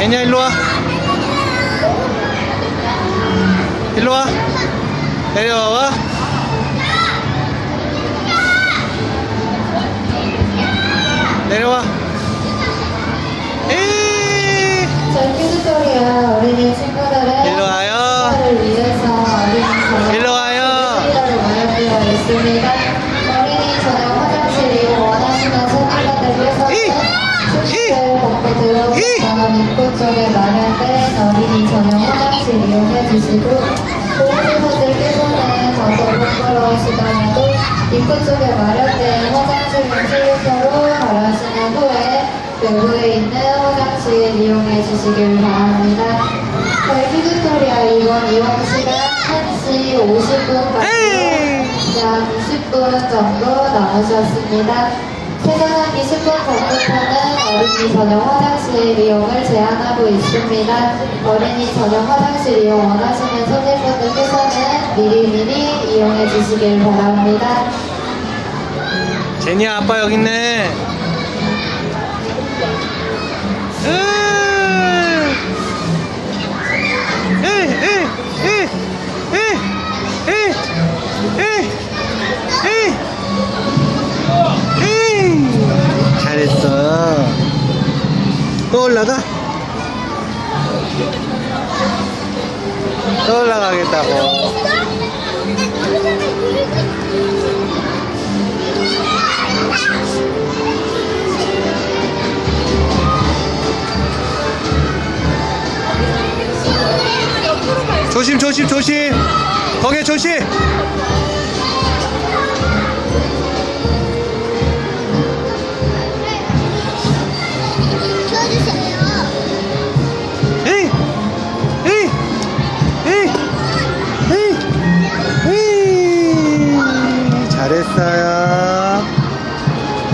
애니야 일로 와. 일로 와. 내려와 와. 내려와. 에이. 퀴즈토리아 어린이 친구들의 일로 와요. 를 위해서 어린이 전용 일로 와요. 퀴즈토리아로 마련되어 있습니다. 어린이 전용 화장실 이용 원하시는 손님분들께서는 이! 숙소에 벗고 이! 입구 쪽에 마련된 어린이 전용 화장실 이용해 주시고 보호자분들께서는 다소 부끄러우시더라도 입구 쪽에 마련된 화장실 슬리퍼로 바라시는 후에 외부에 있는 화장실 이용해 주시길 바랍니다. 저희 퀴즈토리아 이번 이용 시간 1시 50분까지 에이! 약 20분 정도 남으셨습니다. 최근 한 20분 전부터는 어린이 전용 화장실 이용을 제한하고 있습니다. 어린이 전용 화장실 이용 원하시는 손님분들께서는 미리미리 이용해 주시길 바랍니다. 제니야 아빠 여기 있네. 올라가? 또 올라가겠다고. 조심 조심 조심 거기 조심